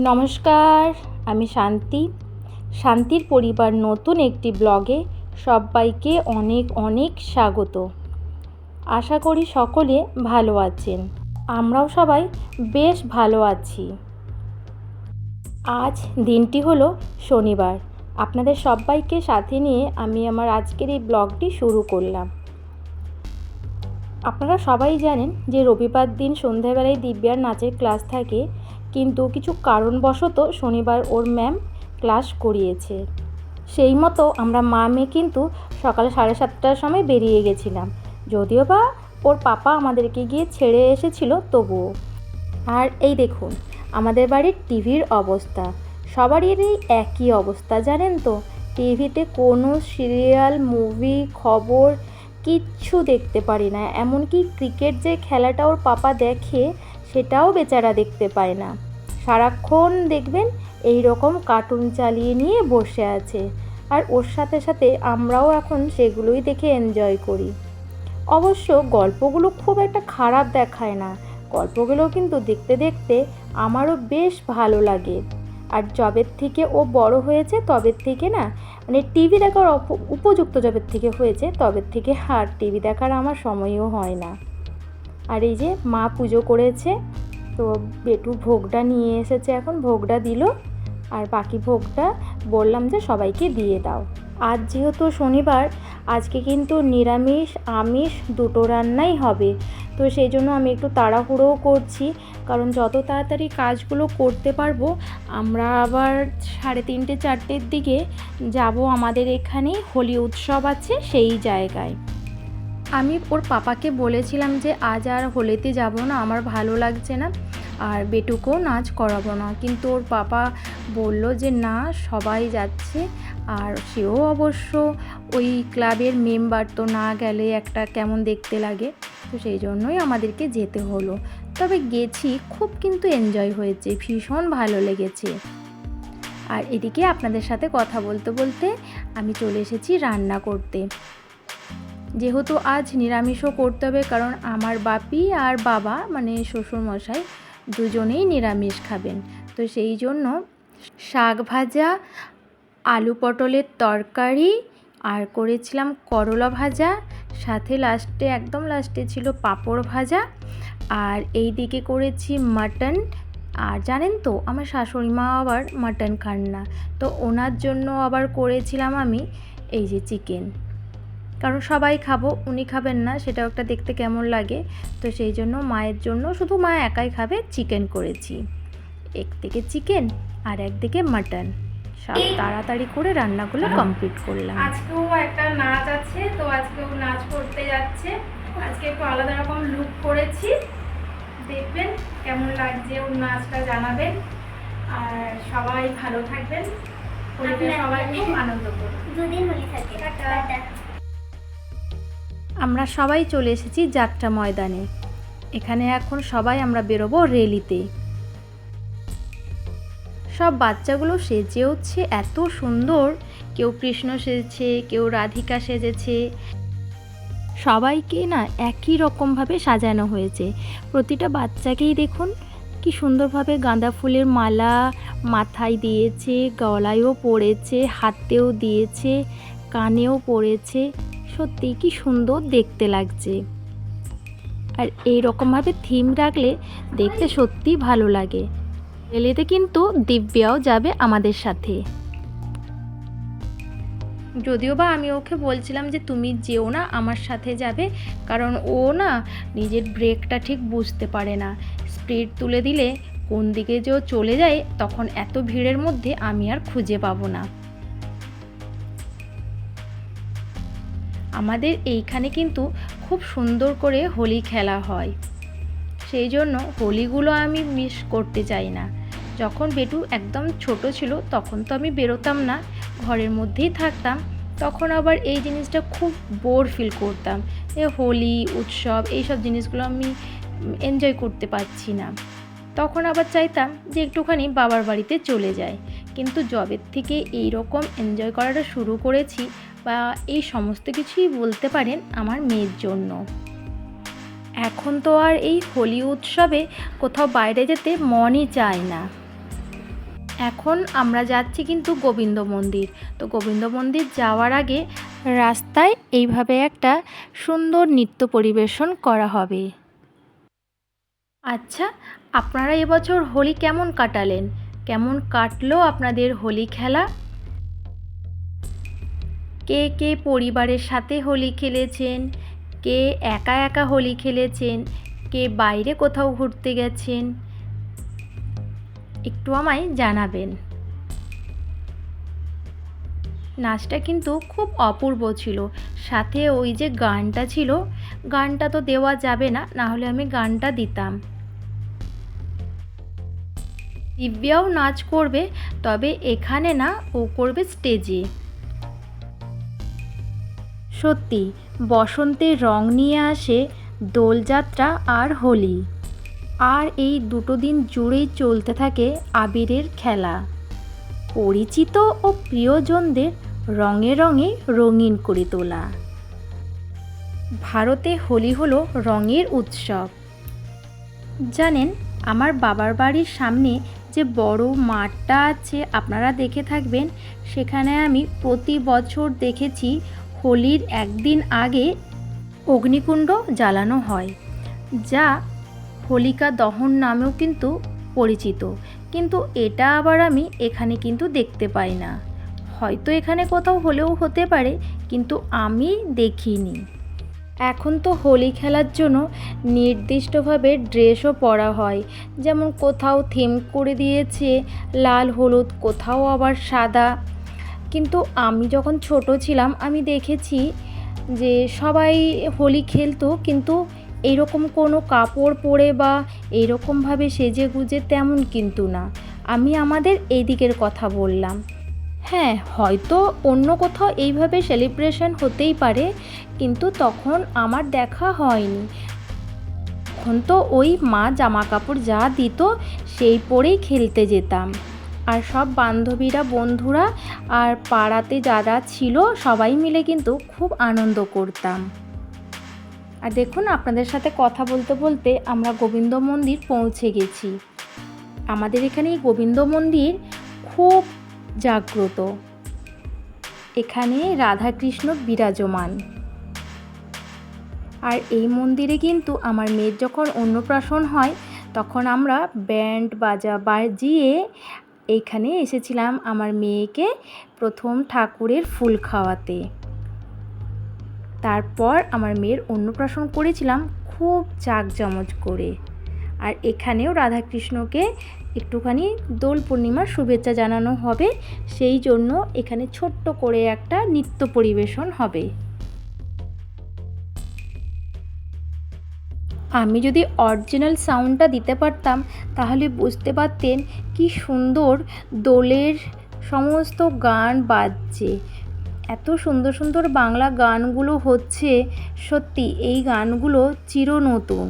নমস্কার, আমি শান্তি। শান্তির পরিবার নতুন একটি ব্লগে সবাইকে অনেক অনেক স্বাগত। আশা করি সকলে ভালো আছেন। আমরাও সবাই বেশ ভালো আছি। আজ দিনটি হলো শনিবার। আপনাদের সবাইকে সাথে নিয়ে আমি আমার আজকের এই ব্লগটি শুরু করলাম। আপনারা সবাই জানেন যে রবিবার দিন সন্ধ্যাবেলায় দিব্যার নাচের ক্লাস থাকে। কিন্তু কিছু কারণবশত শনিবার ওর ম্যাম ক্লাস করিয়েছে। সেই মতো আমরা মা মেয়ে কিন্তু সকাল সাড়ে সাতটার সময় বেরিয়ে গেছিলাম। যদিও বা ওর পাপা আমাদেরকে গিয়ে ছেড়ে এসেছিল, তবুও। আর এই দেখুন, আমাদের বাড়ির টিভির অবস্থা। সবারই এই একই অবস্থা, জানেন তো? টিভিতে কোনো সিরিয়াল, মুভি, খবর কিচ্ছু দেখতে পারি না। এমনকি ক্রিকেট যে খেলাটা ওর পাপা দেখে সেটাও বেচারা দেখতে পায় না। সারাক্ষণ দেখবেন এই রকম কার্টুন চালিয়ে নিয়ে বসে আছে। আর ওর সাথে সাথে আমরাও এখন সেগুলোই দেখে এনজয় করি। অবশ্য গল্পগুলো খুব একটা খারাপ দেখায় না। গল্পগুলো কিন্তু দেখতে দেখতে আমারও বেশ ভালো লাগে। আর জবের থেকে ও বড় হয়েছে তবের থেকে না মানে টিভি দেখার উপযুক্ত জবের থেকে হয়েছে তবের থেকে আর টিভি দেখার আমার সময়ও হয় না। আর এই যে মা পুজো করেছে, তো বেটু ভোগটা নিয়ে এসেছে এখন, ভোগটা দিল। আর বাকি ভোগটা বললাম যে সবাইকে দিয়ে দাও। আজ যেহেতু শনিবার, আজকে কিন্তু নিরামিষ, আমিষ দুটো রান্নাই হবে। তো সেই জন্য আমি একটু তাড়াহুড়োও করছি, কারণ যত তাড়াতাড়ি কাজগুলো করতে পারব, আমরা আবার সাড়ে তিনটে, চারটের দিকে যাব আমাদের এখানে হোলি উৎসব আছে সেই জায়গায়। আমি ওর পাপাকে বলেছিলাম যে আজ আর হোলিতে যাব না, আমার ভালো লাগছে না আর বেটুকেও নাচ করাবো না। কিন্তু ওর পাপা বলল যে না, সবাই যাচ্ছে আর সেও অবশ্য ওই ক্লাবের মেম্বার, তো না গেলে একটা কেমন দেখতে লাগে। তো সেই জন্যই আমাদেরকে যেতে হলো। তবে গেছি, খুব কিন্তু এনজয় হয়েছে, ভীষণ ভালো লেগেছে। আর এদিকে আপনাদের সাথে কথা বলতে বলতে আমি চলে এসেছি রান্না করতে। যেহেতু আজ নিরামিষও করতে হবে, কারণ আমার বাপি আর বাবা মানে শ্বশুরমশাই দুজনেই নিরামিষ খাবেন। তো সেই জন্য শাক ভাজা, আলু পটলের তরকারি আর করেছিলাম করলা ভাজা, সাথে লাস্টে, একদম লাস্টে ছিল পাঁপড় ভাজা আর এই দিকে করেছি মাটন। আর জানেন তো, আমার শাশুড়ি মা আবার মাটন খান না। তো ওনার জন্য আবার করেছিলাম আমি এই যে চিকেন। কারণ সবাই খাব উনি খাবেন না সেটাও একটা দেখতে কেমন লাগে। তো সেই জন্য মায়ের জন্য শুধু মা একাই খাবে চিকেন করেছি। একদিকে চিকেন আর একদিকে মাটন। সব তাড়াতাড়ি করে রান্নাগুলো কমপ্লিট করলাম। আজকেও একটা নাচ আছে তো আজকেও নাচ করতে যাচ্ছে। আজকে একটু আলাদা রকম লুক করেছি। দেখবেন কেমন লাগছে ওর নাচটা জানাবেন। আর সবাই ভালো থাকবেন। সবাই খুব আনন্দ করুন দুদিন হলি থাকে। টাটা। আমরা সবাই চলে এসেছি যাত্রা ময়দানে। এখানে এখন সবাই আমরা বেরোবো রেলিতে। সব বাচ্চাগুলো সেজে হচ্ছে এত সুন্দর। কেউ কৃষ্ণ সেজেছে, কেউ রাধিকা সেজেছে। সবাইকে না একই রকমভাবে সাজানো হয়েছে। প্রতিটা বাচ্চাকেই দেখুন কি সুন্দরভাবে গাঁদা ফুলের মালা মাথায় দিয়েছে, গলায়ও পড়েছে, হাতেও দিয়েছে, কানেও পড়েছে। সত্যি কি সুন্দর দেখতে লাগছে। আর এই রকমভাবে থিম রাখলে দেখতে সত্যি ভালো লাগে। রেলেতে কিন্তু দিব্যাও যাবে আমাদের সাথে। যদিও বা আমি ওকে বলছিলাম যে তুমি যেও না, আমার সাথে যাবে, কারণ ও না নিজের ব্রেকটা ঠিক বুঝতে পারে না। স্পিড তুলে দিলে কোন দিকে যে ও চলে যায়, তখন এত ভিড়ের মধ্যে আমি আর খুঁজে পাবো না। আমাদের এইখানে কিন্তু খুব সুন্দর করে হোলি খেলা হয়। সেই জন্য হোলিগুলো আমি মিস করতে চাই না। যখন বেটু একদম ছোট ছিল তখন তো আমি বেরোতাম না, ঘরের মধ্যেই থাকতাম। তখন আবার এই জিনিসটা খুব বোর ফিল করতাম এ হোলি, উৎসব এইসব জিনিসগুলো আমি এনজয় করতে পারছি না। তখন আবার চাইতাম যে একটুখানি বাবার বাড়িতে চলে যায় কিন্তু জবের থেকে এই রকম এনজয় করাটা শুরু করেছি বা এই সমস্ত কিছুই বলতে পারেন আমার মেয়ের জন্য। এখন তো আর এই হোলি উৎসবে কোথাও বাইরে যেতে মনই চায় না। এখন আমরা যাচ্ছি কিন্তু গোবিন্দ মন্দির। তো গোবিন্দ মন্দির যাওয়ার আগে রাস্তায় এইভাবে একটা সুন্দর নৃত্য পরিবেশন করা হবে। আচ্ছা আপনারা এবছর হোলি কেমন কাটালেন? কেমন কাটলো আপনাদের হোলি খেলা? কে কে পরিবারের সাথে হোলি খেলেছেন? কে একা একা হোলি খেলেছেন? কে বাইরে কোথাও ঘুরতে গেছেন? একটু আমায় জানাবেন। নাচটা কিন্তু খুব অপূর্ব ছিল। সাথে ওই যে গানটা ছিল, গানটা তো দেওয়া যাবে না না হলে আমি গানটা দিতাম। দিব্যাও নাচ করবে, তবে এখানে না, ও করবে স্টেজে সত্যি, বসন্তের রং নিয়ে আসে দোলযাত্রা আর হোলি। আর এই দুটো দিন জুড়েই চলতে থাকে আবিরের খেলা। পরিচিত ও প্রিয়জনদের রঙে রঙে রঙিন করে তোলা। ভারতে হোলি হলো রঙের উৎসব। জানেন, আমার বাবার বাড়ির সামনে যে বড় মাঠটা আছে, আপনারা দেখে থাকবেন, সেখানে আমি প্রতি বছর দেখেছি হোলির একদিন আগে অগ্নিকুণ্ড জ্বালানো হয়, যা হোলিকা দহন নামেও কিন্তু পরিচিত। কিন্তু এটা আবার আমি এখানে কিন্তু দেখতে পাই না। হয়তো এখানে কোথাও হলেও হতে পারে, কিন্তু আমি দেখিনি। এখন তো হোলি খেলার জন্য নির্দিষ্টভাবে ড্রেসও পরা হয়, যেমন কোথাও থিম করে দিয়েছে, লাল, হলুদ, কোথাও আবার সাদা। কিন্তু আমি যখন ছোট ছিলাম, আমি দেখেছি যে সবাই হোলি খেলতো, কিন্তু এইরকম কোনো কাপড় পরে বা এইরকমভাবে সেজে গুজে তেমন কিন্তু না। আমি আমাদের এই দিকের কথা বললাম। হ্যাঁ হয়তো অন্য কোথাও এইভাবে সেলিব্রেশন হতেই পারে, কিন্তু তখন আমার দেখা হয়নি। তখন তো ওই মা জামা কাপড় যা দিত, সেই পরেই খেলতে যেতাম। আর সব বান্ধবীরা, বন্ধুরা আর পাড়াতে যারা ছিল, সবাই মিলে কিন্তু খুব আনন্দ করতাম। আর দেখুন, আপনাদের সাথে কথা বলতে বলতে আমরা গোবিন্দ মন্দির পৌঁছে গেছি। আমাদের এখানে এই গোবিন্দ মন্দির খুব জাগ্রত। এখানে রাধাকৃষ্ণ বিরাজমান। আর এই মন্দিরে কিন্তু আমার মেয়ের যখন অন্নপ্রাশন হয়, তখন আমরা ব্যান্ড বাজা বাজিয়ে এইখানে এসেছিলাম আমার মেয়েকে প্রথম ঠাকুরের ফুল খাওয়াতে। তারপর আমার মেয়ের অন্নপ্রাশন করেছিলাম খুব জাঁকজমজ করে। আর এখানেও রাধাকৃষ্ণকে একটুখানি দোল পূর্ণিমার শুভেচ্ছা জানানো হবে, সেই জন্য এখানে ছোট্ট করে একটা নৃত্য পরিবেশন হবে। আমি যদি অরিজিনাল সাউন্ডটা দিতে পারতাম, তাহলে বুঝতে পারতেন কি সুন্দর দোলের সমস্ত গান বাজছে। এত সুন্দর সুন্দর বাংলা গানগুলো হচ্ছে, সত্যি এই গানগুলো চির নতুন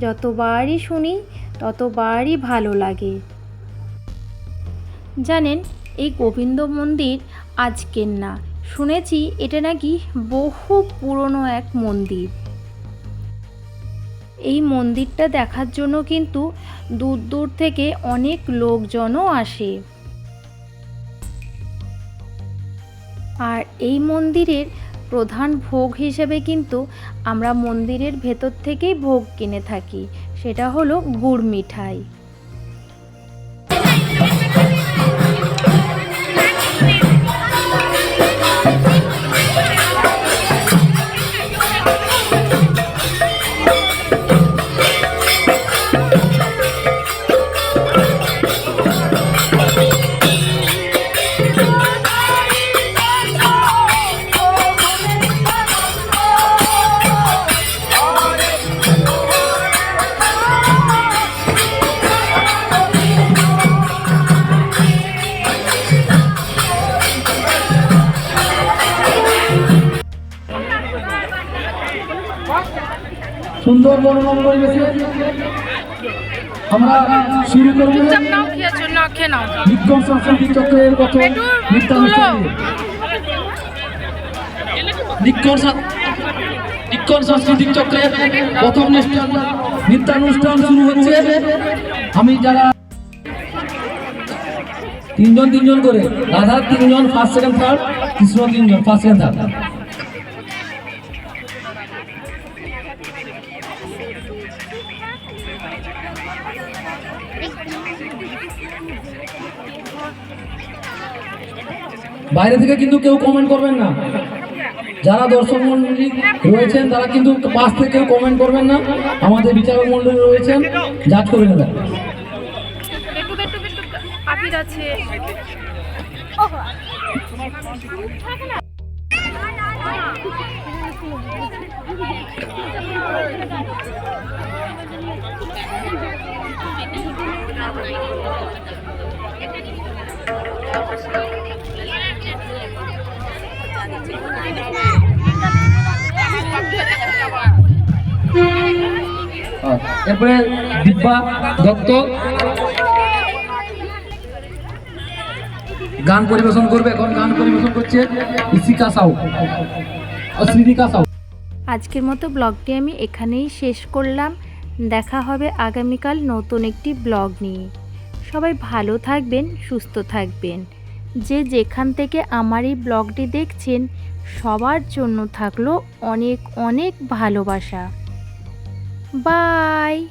যতবারই শুনি, ততবারই ভালো লাগে। জানেন, এই গোবিন্দ মন্দির আজকের না। শুনেছি এটা নাকি বহু পুরনো এক মন্দির। এই মন্দিরটা দেখার জন্য কিন্তু দূর দূর থেকে অনেক লোকজনও আসে। আর এই মন্দিরের প্রধান ভোগ হিসেবে কিন্তু আমরা মন্দিরের ভেতর থেকেই ভোগ কিনে থাকি, সেটা হলো গুড় মিঠাই। সুন্দর মনোরম পরিবেশে আমরা শুরু করব। বিজ্ঞান সাংস্কৃতিক চক্রের একটু নৃত্যানুষ্ঠানে নিক্ষণ সাংস্কৃতিক চক্রের প্রথম নৃত্য- নৃত্যানুষ্ঠান শুরু হচ্ছে। আমি যারা তিনজন তিনজন করে রাধা তিনজন ফার্স্ট সেকেন্ড থার্ড কৃষ্ণ তিনজন ফার্স্ট সেকেন্ড থার্ড বাইরে থেকে কিন্তু কেউ কমেন্ট করবেন না। যারা দর্শক মন্ডলী রয়েছেন, তারা কিন্তু পাশ থেকে কমেন্ট করবেন না। আমাদের বিচারক মন্ডলী রয়েছেন জাজ করে নেবেন। একটু একটু এরপরে দিব্যা দত্ত। গান পরিবেশন করবে, এখন গান পরিবেশন করছে ইসিকা সাউ ও শ্রীদিকা সাউ। আজকের মতো ব্লগটি আমি এখানেই শেষ করলাম। দেখা হবে আগামীকাল নতুন একটি ব্লগ নিয়ে। সবাই ভালো থাকবেন, সুস্থ থাকবেন। যে যেখান থেকে আমার এই ব্লগটি দেখছেন, সবার জন্য থাকল অনেক অনেক ভালোবাসা। Bye.